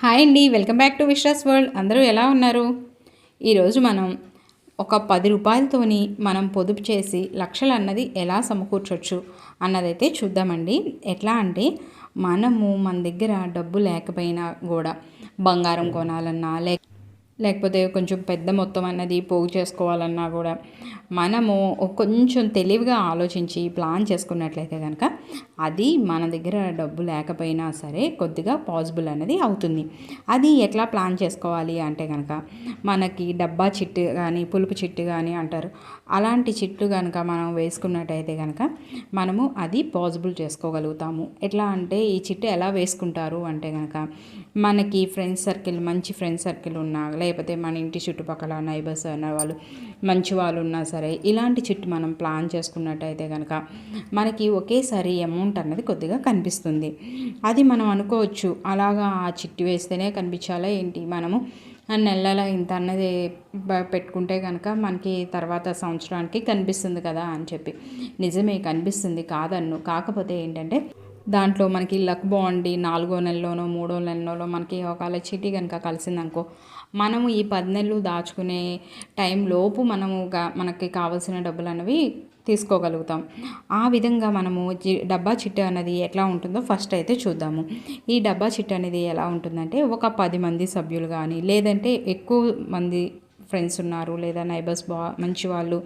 Hi అండి welcome back to Vishwas world. అందరూ ఎలా ఉన్నారు? ఈరోజు మనం ఒక పది రూపాయలతోని మనం పొదుపు చేసి లక్షలు అన్నది ఎలా సమకూర్చొచ్చు అన్నదైతే చూద్దామండి. ఎట్లా అంటే మనము మన దగ్గర డబ్బు లేకపోయినా కూడా బంగారం కొనాలన్నా లేక లేకపోతే కొంచెం పెద్ద మొత్తం అన్నది పోగు చేసుకోవాలన్నా కూడా మనము కొంచెం తెలివిగా ఆలోచించి ప్లాన్ చేసుకున్నట్లయితే కనుక అది మన దగ్గర డబ్బు లేకపోయినా సరే కొద్దిగా పాసిబుల్ అనేది అవుతుంది. అది ఎట్లా ప్లాన్ చేసుకోవాలి అంటే కనుక మనకి డబ్బా చిట్టు కానీ పులుపు చిట్టు కానీ అంటారు. అలాంటి చిట్లు కనుక మనం వేసుకున్నట్టయితే కనుక మనము అది పాసిబుల్ చేసుకోగలుగుతాము. ఎట్లా అంటే ఈ చిట్టు ఎలా వేసుకుంటారు అంటే కనుక మనకి ఫ్రెండ్స్ సర్కిల్ మంచి ఫ్రెండ్స్ సర్కిల్ ఉన్నా లేకపోతే మన ఇంటి చుట్టుపక్కల నైబర్స్ అన్న వాళ్ళు మంచి వాళ్ళు ఉన్నా సరే ఇలాంటి చిట్టు మనం ప్లాన్ చేసుకున్నట్టయితే కనుక మనకి ఒకేసారి అమౌంట్ అన్నది కొద్దిగా కనిపిస్తుంది. అది మనం అనుకోవచ్చు అలాగా ఆ చిట్టు వేస్తేనే కనిపించాలా ఏంటి? మనము నెలల ఇంత అన్నది పెట్టుకుంటే కనుక మనకి తర్వాత సంవత్సరానికి కనిపిస్తుంది కదా అని చెప్పి. నిజమే కనిపిస్తుంది కాదన్ను. కాకపోతే ఏంటంటే దాంట్లో మనకి లక్ బాగుండి నాలుగో నెలలోనో మూడో నెలలోనో మనకి ఒకవేళ చీటీ కనుక కలిసిందనుకో మనము ఈ పది నెలలు దాచుకునే టైం లోపు మనము మనకి కావాల్సిన డబ్బులు అనేవి తీసుకోగలుగుతాం. ఆ విధంగా మనము డబ్బా చిట్టు అనేది ఎట్లా ఉంటుందో ఫస్ట్ అయితే చూద్దాము. ఈ డబ్బా చిట్టు అనేది ఎలా ఉంటుందంటే ఒక పది మంది సభ్యులు కానీ లేదంటే ఎక్కువ మంది ఫ్రెండ్స్ ఉన్నారు లేదా నైబర్స్ బా మంచి వాళ్ళు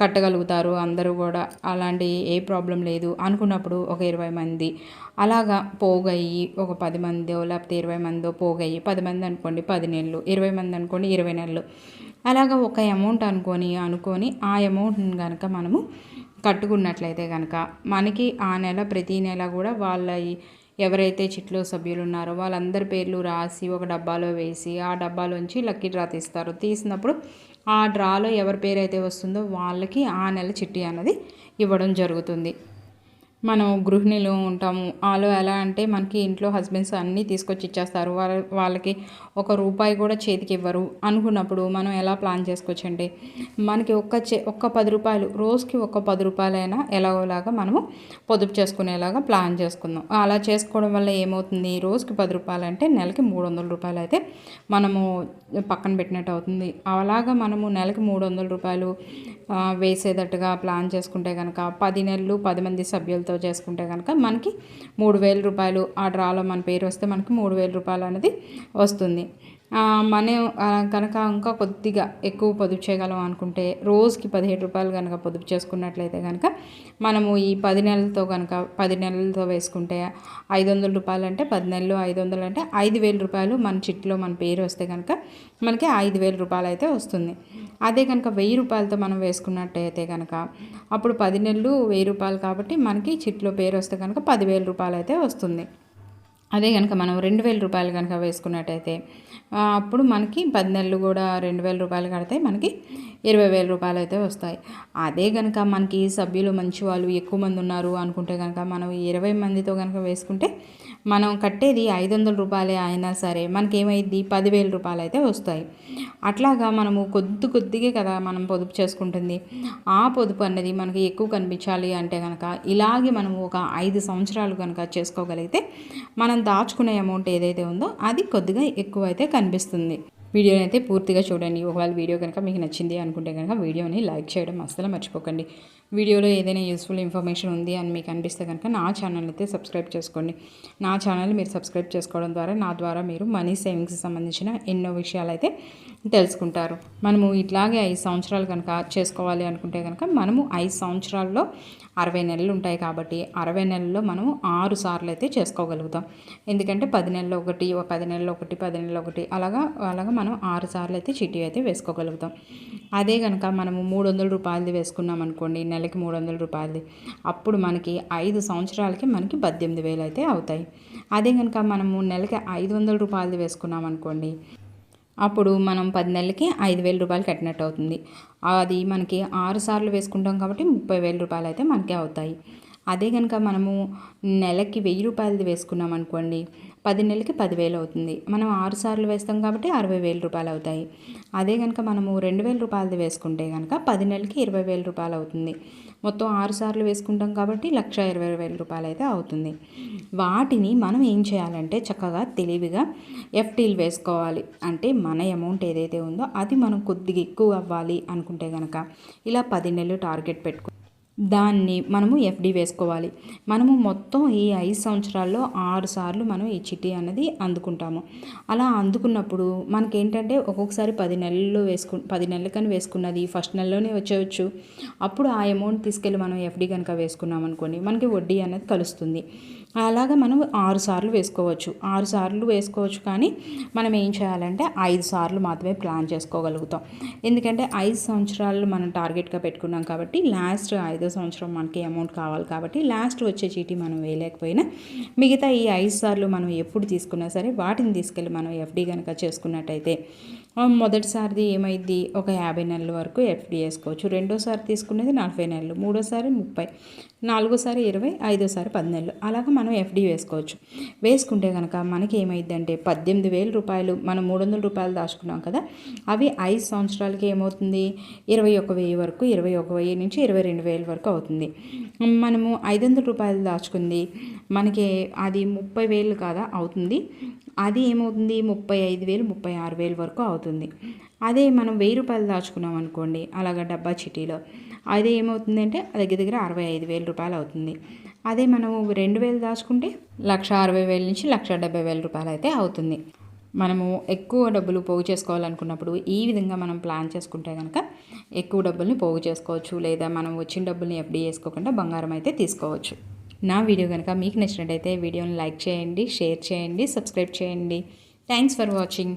కట్టగలుగుతారు అందరూ కూడా అలాంటి ఏ ప్రాబ్లం లేదు అనుకున్నప్పుడు ఒక ఇరవై మంది అలాగా పోగయ్యి ఒక పది మందో లేకపోతే ఇరవై మందో పోగయ్యి పది మంది అనుకోండి పది నెలలు ఇరవై మంది అనుకోండి ఇరవై నెలలు అలాగా ఒక అమౌంట్ అనుకొని అనుకొని ఆ అమౌంట్ని కనుక మనము కట్టుకున్నట్లయితే కనుక మనకి ఆ నెల ప్రతి నెల కూడా వాళ్ళ ఎవరైతే చిట్లో సభ్యులు ఉన్నారో వాళ్ళందరి పేర్లు రాసి ఒక డబ్బాలో వేసి ఆ డబ్బాలోంచి లక్కీ డ్రా తీస్తారు. తీసినప్పుడు ఆ డ్రాలో ఎవరి పేరు అయితే వస్తుందో వాళ్ళకి ఆ నెల చిట్టి అన్నది ఇవ్వడం జరుగుతుంది. మనం గృహిణులు ఉంటాము. వాళ్ళు ఎలా అంటే మనకి ఇంట్లో హస్బెండ్స్ అన్నీ తీసుకొచ్చి ఇచ్చేస్తారు. వాళ్ళ వాళ్ళకి ఒక రూపాయి కూడా చేతికి ఇవ్వరు. అనుకున్నప్పుడు మనం ఎలా ప్లాన్ చేసుకోవచ్చండి మనకి ఒక్క చే ఒక్క పది రూపాయలు రోజుకి ఒక్క పది రూపాయలైనా ఎలాగోలాగా మనము పొదుపు చేసుకునేలాగా ప్లాన్ చేసుకుందాం. అలా చేసుకోవడం వల్ల ఏమవుతుంది? రోజుకి పది రూపాయలు అంటే నెలకి మూడు వందల రూపాయలు అయితే మనము పక్కన పెట్టినట్టు అవుతుంది. అలాగా మనము నెలకి మూడు వందల రూపాయలు వేసేటట్టుగా ప్లాన్ చేసుకుంటే కనుక పది నెలలు పది మంది సభ్యులతో చేసుకుంటే కనుక మనకి మూడు వేల రూపాయలు ఆ డ్రాలో మన పేరు వస్తే మనకి మూడు వేల రూపాయలు అనేది వస్తుంది. మనం కనుక ఇంకా కొద్దిగా ఎక్కువ పొదుపు చేయగలం అనుకుంటే రోజుకి పదిహేడు రూపాయలు కనుక పొదుపు చేసుకున్నట్లయితే కనుక మనము ఈ పది నెలలతో కనుక పది నెలలతో వేసుకుంటే ఐదు వందల రూపాయలు అంటే పది నెలలు ఐదు వందలు అంటే ఐదు వేల రూపాయలు మన చిట్లో మన పేరు వస్తే కనుక మనకి ఐదు వేల రూపాయలు అయితే వస్తుంది. అదే కనుక వెయ్యి రూపాయలతో మనం వేసుకున్నట్టయితే కనుక అప్పుడు పది నెలలు వెయ్యి రూపాయలు కాబట్టి మనకి చిట్లో పేరు వస్తే కనుక పదివేల రూపాయలు అయితే వస్తుంది. అదే కనుక మనం రెండు వేల రూపాయలు కనుక వేసుకున్నట్టయితే అప్పుడు మనకి పది నెలలు కూడా రెండు వేల రూపాయలు కడితే మనకి ఇరవై వేల రూపాయలు అయితే వస్తాయి. అదే కనుక మనకి సభ్యులు మంచి వాళ్ళు ఎక్కువ మంది ఉన్నారు అనుకుంటే కనుక మనం ఇరవై మందితో కనుక వేసుకుంటే మనం కట్టేది ఐదు వందల రూపాయలే అయినా సరే మనకేమైంది పదివేల రూపాయలు అయితే వస్తాయి. అట్లాగా మనము కొద్ది కొద్దిగా కదా మనం పొదుపు చేసుకుంటుంది. ఆ పొదుపు అనేది మనకి ఎక్కువ కనిపించాలి అంటే కనుక ఇలాగే మనము ఒక ఐదు సంవత్సరాలు కనుక చేసుకోగలిగితే మనం దాచుకునే అమౌంట్ ఏదైతే ఉందో అది కొద్దిగా ఎక్కువ అయితే కనిపిస్తుంది. వీడియోని అయితే పూర్తిగా చూడండి. ఒకవేళ వీడియో కనుక మీకు నచ్చింది అనుకుంటే కనుక వీడియోని లైక్ చేయడం అస్సలు మర్చిపోకండి. వీడియోలో ఏదైనా యూస్ఫుల్ ఇన్ఫర్మేషన్ ఉంది అని మీకు అనిపిస్తే కనుక నా ఛానల్ అయితే సబ్స్క్రైబ్ చేసుకోండి. నా ఛానల్ మీరు సబ్స్క్రైబ్ చేసుకోవడం ద్వారా నా ద్వారా మీరు మనీ సేవింగ్స్కి సంబంధించిన ఎన్నో విషయాలు అయితే తెలుసుకుంటారు. మనము ఇట్లాగే ఐదు సంవత్సరాలు కనుక చేసుకోవాలి అనుకుంటే కనుక మనము ఐదు సంవత్సరాల్లో అరవై నెలలు ఉంటాయి కాబట్టి అరవై నెలల్లో మనము ఆరు సార్లు అయితే చేసుకోగలుగుతాం. ఎందుకంటే పది నెలలు ఒకటి పది నెలలు ఒకటి పది నెలలు ఒకటి అలాగా అలాగా మనం ఆరు సార్లు అయితే చిట్టి అయితే వేసుకోగలుగుతాం. అదే కనుక మనము మూడు వందల రూపాయలది వేసుకున్నాం అనుకోండి నెలకి మూడు వందల రూపాయలది. అప్పుడు మనకి ఐదు సంవత్సరాలకి మనకి పద్దెనిమిది వేలు అయితే అవుతాయి. అదే కనుక మనము నెలకి ఐదు వందల రూపాయలది వేసుకున్నాం అనుకోండి అప్పుడు మనం పది నెలలకి ఐదు వేల రూపాయలు కట్టినట్టు అవుతుంది. అది మనకి ఆరు సార్లు వేసుకుంటాం కాబట్టి ముప్పై వేల రూపాయలు అయితే మనకి అవుతాయి. అదే కనుక మనము నెలకి వెయ్యి రూపాయలది వేసుకున్నాం అనుకోండి పది నెలలకి పదివేలు అవుతుంది. మనం ఆరు సార్లు వేస్తాం కాబట్టి అరవై వేల రూపాయలు అవుతాయి. అదే కనుక మనము రెండు వేల రూపాయలది వేసుకుంటే కనుక పది నెలలకి ఇరవై వేల రూపాయలు అవుతుంది. మొత్తం ఆరు సార్లు వేసుకుంటాం కాబట్టి లక్ష ఇరవై వేల రూపాయలు అయితే అవుతుంది. వాటిని మనం ఏం చేయాలంటే చక్కగా తెలివిగా ఎఫ్టీలు వేసుకోవాలి. అంటే మన అమౌంట్ ఏదైతే ఉందో అది మనం కొద్దిగా ఎక్కువ అవ్వాలి అనుకుంటే కనుక ఇలా పది నెలలు టార్గెట్ పెట్టుకో దాన్ని మనము ఎఫ్డి వేసుకోవాలి. మనము మొత్తం ఈ ఐదు సంవత్సరాల్లో ఆరు సార్లు మనం ఈ చిట్టి అన్నది అందుకుంటాము. అలా అందుకున్నప్పుడు మనకేంటంటే ఒక్కొక్కసారి పది నెలల్లో వేసుకు పది నెలలకని వేసుకున్నది ఫస్ట్ నెలలోనే వచ్చేయచ్చు. అప్పుడు ఆ అమౌంట్ తీసుకెళ్ళి మనం ఎఫ్డి కనుక వేసుకున్నాం అనుకోండి మనకి వడ్డీ అనేది కలుస్తుంది. అలాగా మనం ఆరు సార్లు వేసుకోవచ్చు. ఆరు సార్లు వేసుకోవచ్చు కానీ మనం ఏం చేయాలంటే ఐదు సార్లు మాత్రమే ప్లాన్ చేసుకోగలుగుతాం. ఎందుకంటే ఐదు సంవత్సరాలు మనం టార్గెట్గా పెట్టుకున్నాం కాబట్టి లాస్ట్ ఐదో సంవత్సరం మనకి అమౌంట్ కావాలి కాబట్టి లాస్ట్ వచ్చే చీటీ మనం వేయలేకపోయినా మిగతా ఈ ఐదు సార్లు మనం ఎప్పుడు తీసుకున్నా సరే వాటిని తీసుకెళ్ళి మనం ఎఫ్డి కనుక చేసుకున్నట్టయితే మొదటిసారిది ఏమైంది ఒక యాభై నెలల వరకు ఎఫ్డి వేసుకోవచ్చు. రెండోసారి తీసుకునేది నలభై నెలలు మూడోసారి ముప్పై నాలుగోసారి ఇరవై ఐదోసారి పది నెలలు అలాగా మనం ఎఫ్డి వేసుకోవచ్చు. వేసుకుంటే కనుక మనకి ఏమైందంటే పద్దెనిమిది వేల రూపాయలు మనం మూడు వందల రూపాయలు దాచుకున్నాం కదా అవి ఐదు సంవత్సరాలకి ఏమవుతుంది? ఇరవై ఒక వెయ్యి వరకు ఇరవై ఒక వెయ్యి నుంచి ఇరవై రెండు వేల వరకు అవుతుంది. మనము ఐదు వందల రూపాయలు దాచుకుంది మనకి అది ముప్పై వేలు కాదా అవుతుంది. అది ఏమవుతుంది? ముప్పై ఐదు వేలు ముప్పై ఆరు వేలు వరకు అవుతుంది. అవుతుంది. అదే మనం వెయ్యి రూపాయలు దాచుకున్నాం అనుకోండి అలాగ డబ్బా చిటీలో అదే ఏమవుతుందంటే దగ్గర దగ్గర అరవై ఐదు వేల రూపాయలు అవుతుంది. అదే మనం రెండు వేలు దాచుకుంటే లక్ష అరవై వేల నుంచి లక్ష డెబ్బై వేల రూపాయలు అయితే అవుతుంది. మనము ఎక్కువ డబ్బులు పోగు చేసుకోవాలనుకున్నప్పుడు ఈ విధంగా మనం ప్లాన్ చేసుకుంటే కనుక ఎక్కువ డబ్బుల్ని పోగు చేసుకోవచ్చు లేదా మనం వచ్చిన డబ్బుల్ని ఎఫ్డీ చేసుకోకుండా బంగారం అయితే తీసుకోవచ్చు. నా వీడియో కనుక మీకు నచ్చినట్టయితే వీడియోని లైక్ చేయండి షేర్ చేయండి సబ్స్క్రైబ్ చేయండి. Thanks for watching.